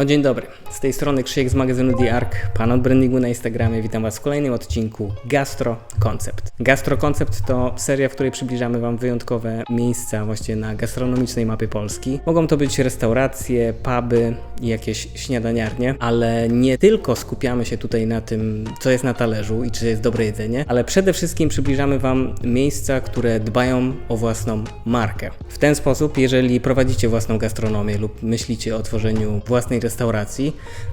No dzień dobry, z tej strony Krzyjek z magazynu The Ark, pan od brandingu na Instagramie. Witam Was w kolejnym odcinku Gastro Concept. Gastro Concept to seria, w której przybliżamy Wam wyjątkowe miejsca właśnie na gastronomicznej mapie Polski. Mogą to być restauracje, puby i jakieś śniadaniarnie, ale nie tylko skupiamy się tutaj na tym, co jest na talerzu i czy jest dobre jedzenie, ale przede wszystkim przybliżamy Wam miejsca, które dbają o własną markę. W ten sposób, jeżeli prowadzicie własną gastronomię lub myślicie o tworzeniu własnej restauracji,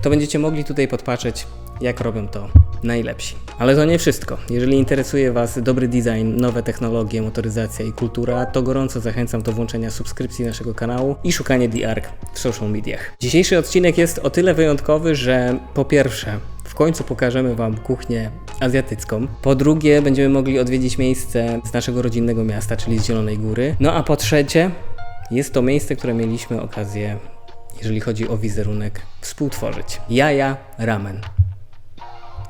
to będziecie mogli tutaj podpatrzeć, jak robią to najlepsi. Ale to nie wszystko. Jeżeli interesuje Was dobry design, nowe technologie, motoryzacja i kultura, to gorąco zachęcam do włączenia subskrypcji naszego kanału i szukania The w social mediach. Dzisiejszy odcinek jest o tyle wyjątkowy, że po pierwsze, w końcu pokażemy Wam kuchnię azjatycką. Po drugie, będziemy mogli odwiedzić miejsce z naszego rodzinnego miasta, czyli z Zielonej Góry. No a po trzecie, jest to miejsce, które mieliśmy okazję, jeżeli chodzi o wizerunek, współtworzyć. Jaja Ramen.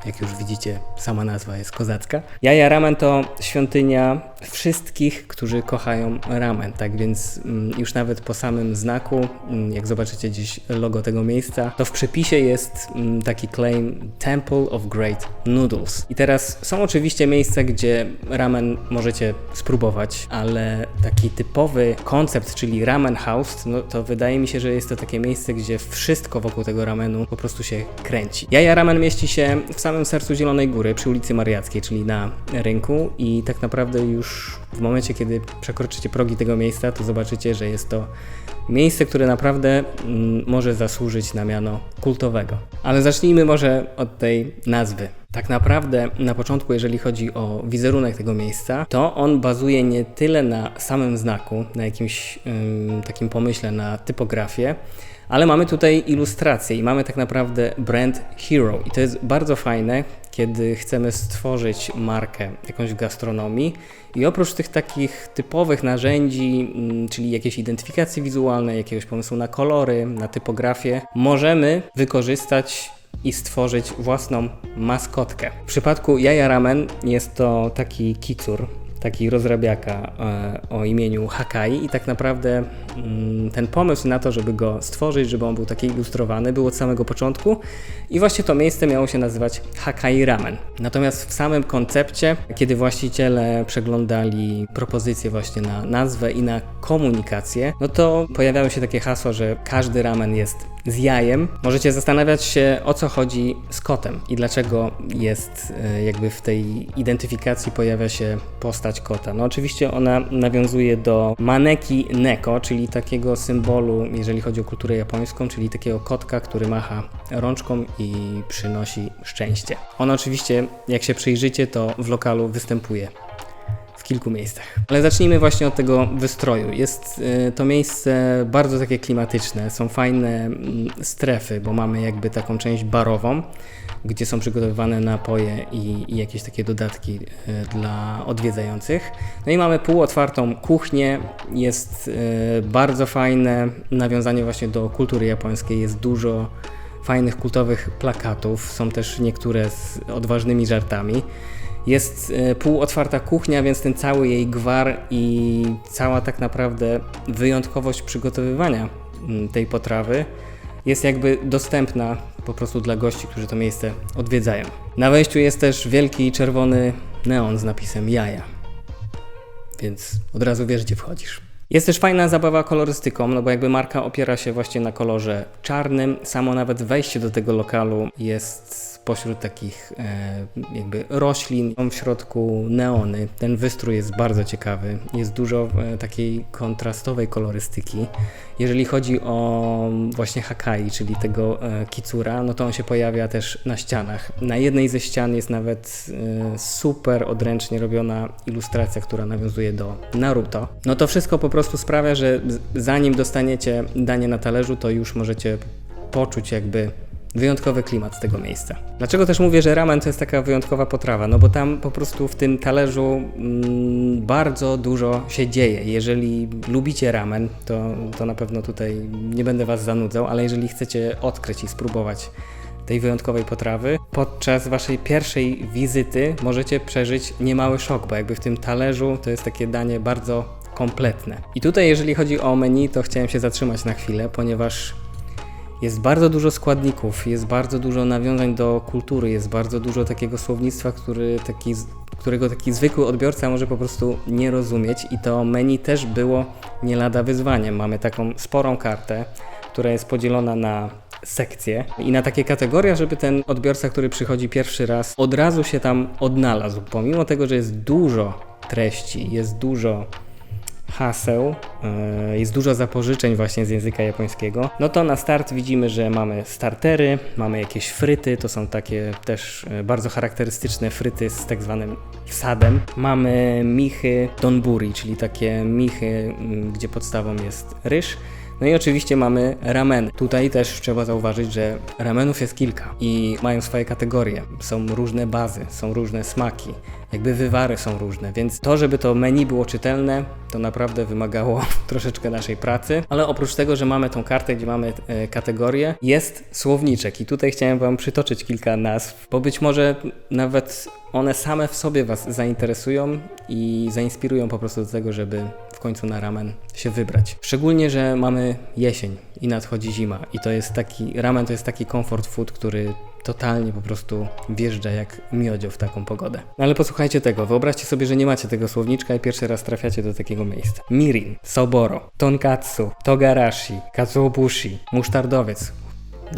Jak już widzicie, sama nazwa jest kozacka. Jaja Ramen to świątynia wszystkich, którzy kochają ramen. Tak więc mm, już nawet po samym znaku, mm, jak zobaczycie gdzieś logo tego miejsca, to w przepisie jest mm, taki claim Temple of Great Noodles. I teraz są oczywiście miejsca, gdzie ramen możecie spróbować, ale taki typowy koncept, czyli ramen house, no to wydaje mi się, że jest to takie miejsce, gdzie wszystko wokół tego ramenu po prostu się kręci. Jaja Ramen mieści się w samym sercu Zielonej Góry, przy ulicy Mariackiej, czyli na rynku i tak naprawdę już w momencie, kiedy przekroczycie progi tego miejsca, to zobaczycie, że jest to miejsce, które naprawdę mm, może zasłużyć na miano kultowego. Ale zacznijmy może od tej nazwy. Tak naprawdę na początku, jeżeli chodzi o wizerunek tego miejsca, to on bazuje nie tyle na samym znaku, na jakimś ym, takim pomyśle na typografię, ale mamy tutaj ilustrację i mamy tak naprawdę brand hero. I to jest bardzo fajne, kiedy chcemy stworzyć markę jakąś w gastronomii i oprócz tych takich typowych narzędzi, mm, czyli jakiejś identyfikacji wizualnej, jakiegoś pomysłu na kolory, na typografię, możemy wykorzystać i stworzyć własną maskotkę. W przypadku Jaja Ramen jest to taki kicur, taki rozrabiaka e, o imieniu Hakai i tak naprawdę mm, ten pomysł na to, żeby go stworzyć, żeby on był taki ilustrowany, był od samego początku i właśnie to miejsce miało się nazywać Hakai Ramen. Natomiast w samym koncepcie, kiedy właściciele przeglądali propozycje właśnie na nazwę i na komunikację, no to pojawiały się takie hasła, że każdy ramen jest z jajem. Możecie zastanawiać się o co chodzi z kotem i dlaczego jest e, jakby w tej identyfikacji pojawia się postać kota. No oczywiście ona nawiązuje do maneki neko, czyli takiego symbolu, jeżeli chodzi o kulturę japońską, czyli takiego kotka, który macha rączką i przynosi szczęście. On oczywiście, jak się przyjrzycie, to w lokalu występuje kilku miejscach. Ale zacznijmy właśnie od tego wystroju. Jest y, to miejsce bardzo takie klimatyczne, są fajne mm, strefy, bo mamy jakby taką część barową, gdzie są przygotowywane napoje i, i jakieś takie dodatki y, dla odwiedzających. No i mamy półotwartą kuchnię, jest y, bardzo fajne nawiązanie właśnie do kultury japońskiej, jest dużo fajnych kultowych plakatów, są też niektóre z odważnymi żartami. Jest e, półotwarta kuchnia, więc ten cały jej gwar i cała tak naprawdę wyjątkowość przygotowywania mm, tej potrawy jest jakby dostępna po prostu dla gości, którzy to miejsce odwiedzają. Na wejściu jest też wielki czerwony neon z napisem jaja, więc od razu wiesz, gdzie wchodzisz. Jest też fajna zabawa kolorystyką, no bo jakby marka opiera się właśnie na kolorze czarnym. Samo nawet wejście do tego lokalu jest pośród takich e, jakby roślin. Są w środku neony. Ten wystrój jest bardzo ciekawy. Jest dużo e, takiej kontrastowej kolorystyki. Jeżeli chodzi o właśnie Hakai, czyli tego e, kicura, no to on się pojawia też na ścianach. Na jednej ze ścian jest nawet super odręcznie robiona ilustracja, która nawiązuje do Naruto. No to wszystko po prostu sprawia, że zanim dostaniecie danie na talerzu, to już możecie poczuć jakby wyjątkowy klimat tego miejsca. Dlaczego też mówię, że ramen to jest taka wyjątkowa potrawa? No bo tam po prostu w tym talerzu mm, bardzo dużo się dzieje. Jeżeli lubicie ramen, to, to na pewno tutaj nie będę Was zanudzał, ale jeżeli chcecie odkryć i spróbować tej wyjątkowej potrawy, podczas Waszej pierwszej wizyty możecie przeżyć niemały szok, bo jakby w tym talerzu to jest takie danie bardzo kompletne. I tutaj jeżeli chodzi o menu, to chciałem się zatrzymać na chwilę, ponieważ jest bardzo dużo składników, jest bardzo dużo nawiązań do kultury, jest bardzo dużo takiego słownictwa, który taki, którego taki zwykły odbiorca może po prostu nie rozumieć i to menu też było nie lada wyzwaniem. Mamy taką sporą kartę, która jest podzielona na sekcje i na takie kategorie, żeby ten odbiorca, który przychodzi pierwszy raz, od razu się tam odnalazł. Pomimo tego, że jest dużo treści, jest dużo haseł, e, jest dużo zapożyczeń właśnie z języka japońskiego, no to na start widzimy, że mamy startery, mamy jakieś fryty, to są takie też e, bardzo charakterystyczne fryty z tak zwanym wsadem. Mamy michy donburi, czyli takie michy, gdzie podstawą jest ryż. No i oczywiście mamy rameny. Tutaj też trzeba zauważyć, że ramenów jest kilka i mają swoje kategorie. Są różne bazy, są różne smaki, jakby wywary są różne, więc to, żeby to menu było czytelne, to naprawdę wymagało troszeczkę naszej pracy. Ale oprócz tego, że mamy tą kartę, gdzie mamy e, kategorie, jest słowniczek i tutaj chciałem Wam przytoczyć kilka nazw, bo być może nawet one same w sobie Was zainteresują i zainspirują po prostu do tego, żeby w końcu na ramen się wybrać. Szczególnie, że mamy jesień i nadchodzi zima i to jest taki, ramen to jest taki comfort food, który totalnie po prostu wjeżdża jak miodzio w taką pogodę. No ale posłuchajcie tego, wyobraźcie sobie, że nie macie tego słowniczka i pierwszy raz trafiacie do takiego miejsca. Mirin, soboro, tonkatsu, togarashi, katsuobushi, musztardowiec,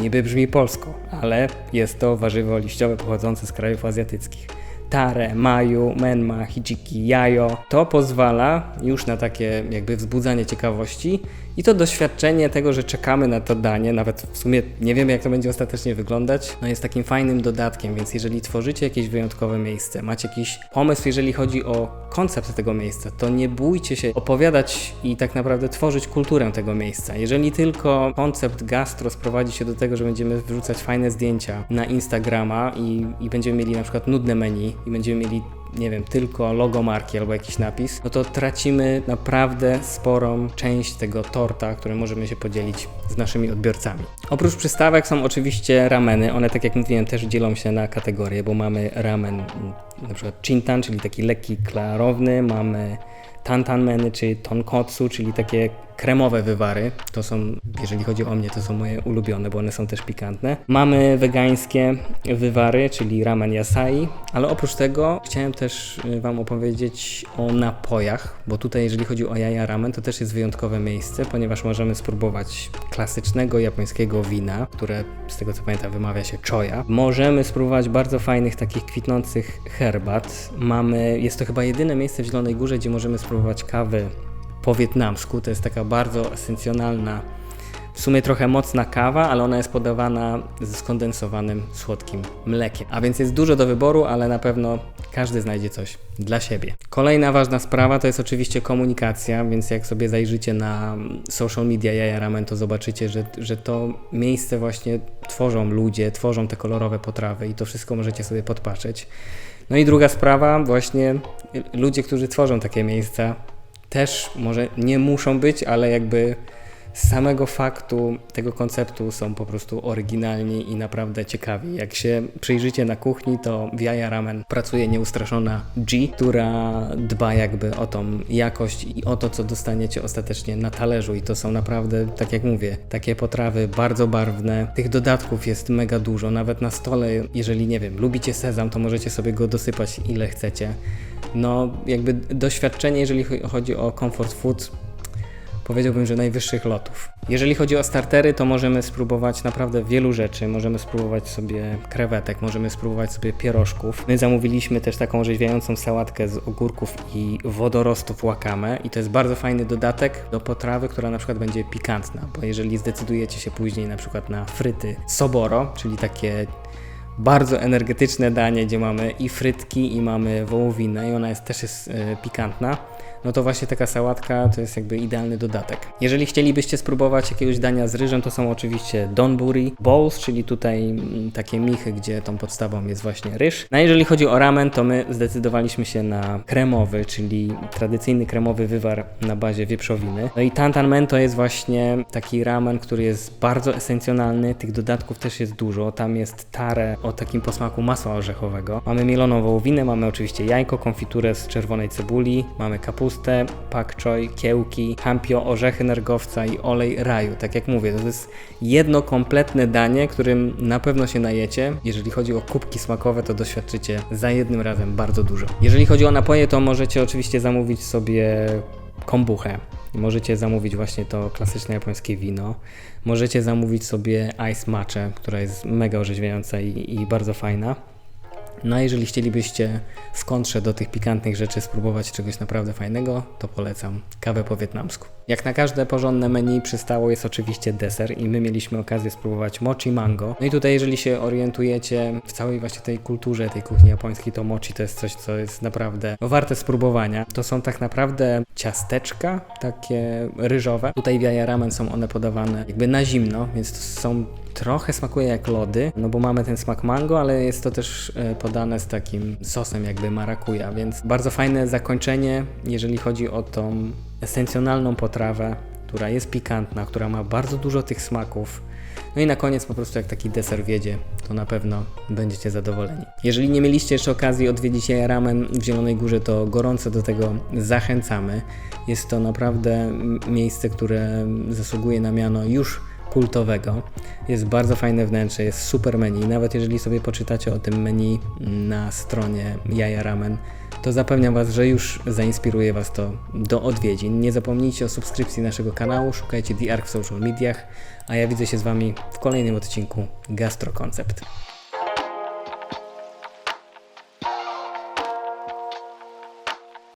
Niby brzmi polsko, ale jest to warzywo liściowe pochodzące z krajów azjatyckich. Tare, maju, menma, hichiki, jajo. To pozwala już na takie jakby wzbudzanie ciekawości i to doświadczenie tego, że czekamy na to danie, nawet w sumie nie wiemy jak to będzie ostatecznie wyglądać, no jest takim fajnym dodatkiem, więc jeżeli tworzycie jakieś wyjątkowe miejsce, macie jakiś pomysł, jeżeli chodzi o koncept tego miejsca, to nie bójcie się opowiadać i tak naprawdę tworzyć kulturę tego miejsca. Jeżeli tylko koncept gastro sprowadzi się do tego, że będziemy wrzucać fajne zdjęcia na Instagrama i, i będziemy mieli na przykład nudne menu i będziemy mieli nie wiem, tylko logo marki albo jakiś napis, no to tracimy naprawdę sporą część tego torta, którym możemy się podzielić z naszymi odbiorcami. Oprócz przystawek są oczywiście rameny. One, tak jak mówiłem, też dzielą się na kategorie, bo mamy ramen mm, na przykład chintan, czyli taki lekki, klarowny, mamy tantanmeny czy tonkotsu, czyli takie kremowe wywary. To są, jeżeli chodzi o mnie, to są moje ulubione, bo one są też pikantne. Mamy wegańskie wywary, czyli ramen yasai, ale oprócz tego chciałem też y, Wam opowiedzieć o napojach, bo tutaj, jeżeli chodzi o jaja ramen, to też jest wyjątkowe miejsce, ponieważ możemy spróbować klasycznego japońskiego wina, które z tego co pamiętam wymawia się choya. Możemy spróbować bardzo fajnych takich kwitnących herbat. Mamy, jest to chyba jedyne miejsce w Zielonej Górze, gdzie możemy spróbować kawy po wietnamsku. To jest taka bardzo esencjonalna, w sumie trochę mocna kawa, ale ona jest podawana ze skondensowanym słodkim mlekiem. A więc jest dużo do wyboru, ale na pewno każdy znajdzie coś dla siebie. Kolejna ważna sprawa to jest oczywiście komunikacja, więc jak sobie zajrzycie na social media Jaja Ramen, to zobaczycie, że, że to miejsce właśnie tworzą ludzie, tworzą te kolorowe potrawy i to wszystko możecie sobie podpatrzeć. No i druga sprawa, właśnie ludzie, którzy tworzą takie miejsca, też może nie muszą być, ale jakby z samego faktu tego konceptu są po prostu oryginalni i naprawdę ciekawi. Jak się przyjrzycie na kuchni, to w Jaja Ramen pracuje nieustraszona G, która dba jakby o tą jakość i o to, co dostaniecie ostatecznie na talerzu i to są naprawdę, tak jak mówię, takie potrawy bardzo barwne. Tych dodatków jest mega dużo, nawet na stole, jeżeli nie wiem, lubicie sezam, to możecie sobie go dosypać ile chcecie. No, jakby doświadczenie, jeżeli chodzi o comfort food, powiedziałbym, że najwyższych lotów. Jeżeli chodzi o startery, to możemy spróbować naprawdę wielu rzeczy. Możemy spróbować sobie krewetek, możemy spróbować sobie pierożków. My zamówiliśmy też taką orzeźwiającą sałatkę z ogórków i wodorostów wakame i to jest bardzo fajny dodatek do potrawy, która na przykład będzie pikantna, bo jeżeli zdecydujecie się później na przykład na fryty soboro, czyli takie bardzo energetyczne danie, gdzie mamy i frytki, i mamy wołowinę, i ona jest, też jest e, pikantna, no to właśnie taka sałatka to jest jakby idealny dodatek. Jeżeli chcielibyście spróbować jakiegoś dania z ryżem, to są oczywiście donburi bowls, czyli tutaj mm, takie michy, gdzie tą podstawą jest właśnie ryż. No a jeżeli chodzi o ramen, to my zdecydowaliśmy się na kremowy, czyli tradycyjny kremowy wywar na bazie wieprzowiny. No i tantan men to jest właśnie taki ramen, który jest bardzo esencjonalny, tych dodatków też jest dużo. Tam jest tare o takim posmaku masła orzechowego. Mamy mieloną wołowinę, mamy oczywiście jajko, konfiturę z czerwonej cebuli, mamy kapustę, kapustę, pak choi, kiełki, hampio, orzechy nergowca i olej raju. Tak jak mówię, to jest jedno kompletne danie, którym na pewno się najecie. Jeżeli chodzi o kubki smakowe, to doświadczycie za jednym razem bardzo dużo. Jeżeli chodzi o napoje, to możecie oczywiście zamówić sobie kombuchę. Możecie zamówić właśnie to klasyczne japońskie wino. Możecie zamówić sobie ice matcha, która jest mega orzeźwiająca i, i bardzo fajna. No a jeżeli chcielibyście w kontrze do tych pikantnych rzeczy spróbować czegoś naprawdę fajnego, to polecam kawę po wietnamsku. Jak na każde porządne menu przystało jest oczywiście deser i my mieliśmy okazję spróbować mochi mango. No i tutaj jeżeli się orientujecie w całej właśnie tej kulturze tej kuchni japońskiej, to mochi to jest coś, co jest naprawdę warte spróbowania. To są tak naprawdę ciasteczka takie ryżowe. Tutaj w jaja ramen są one podawane jakby na zimno, więc to są trochę smakuje jak lody, no bo mamy ten smak mango, ale jest to też e, podane z takim sosem jakby marakuja, więc bardzo fajne zakończenie, jeżeli chodzi o tą esencjonalną potrawę, która jest pikantna, która ma bardzo dużo tych smaków. No i na koniec po prostu jak taki deser wiedzie, to na pewno będziecie zadowoleni. Jeżeli nie mieliście jeszcze okazji odwiedzić Jaja Ramen w Zielonej Górze, to gorąco do tego zachęcamy. Jest to naprawdę miejsce, które zasługuje na miano już kultowego. Jest bardzo fajne wnętrze, jest super menu. Nawet jeżeli sobie poczytacie o tym menu na stronie Jaja Ramen, to zapewniam Was, że już zainspiruje Was to do odwiedzin. Nie zapomnijcie o subskrypcji naszego kanału, szukajcie The Ark w social mediach, a ja widzę się z Wami w kolejnym odcinku Gastro Concept.